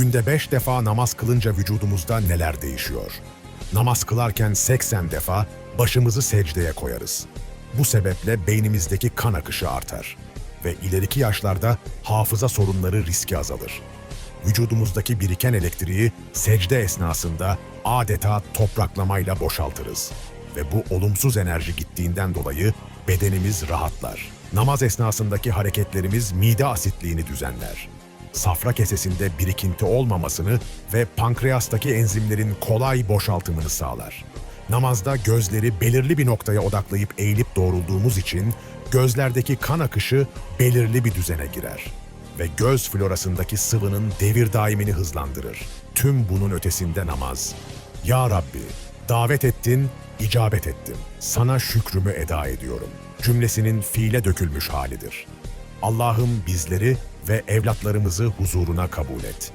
Günde beş defa namaz kılınca vücudumuzda neler değişiyor? Namaz kılarken 80 defa başımızı secdeye koyarız. Bu sebeple beynimizdeki kan akışı artar ve ileriki yaşlarda hafıza sorunları riski azalır. Vücudumuzdaki biriken elektriği secde esnasında adeta topraklamayla boşaltırız ve bu olumsuz enerji gittiğinden dolayı bedenimiz rahatlar. Namaz esnasındaki hareketlerimiz mide asitliğini düzenler. Safra kesesinde birikinti olmamasını ve pankreastaki enzimlerin kolay boşaltımını sağlar. Namazda gözleri belirli bir noktaya odaklayıp eğilip doğrulduğumuz için gözlerdeki kan akışı belirli bir düzene girer ve göz florasındaki sıvının devir daimini hızlandırır. Tüm bunun ötesinde namaz. Ya Rabbi, davet ettin, icabet ettim. Sana şükrümü eda ediyorum. Cümlesinin fiile dökülmüş halidir. Allah'ım bizleri ve evlatlarımızı huzuruna kabul et.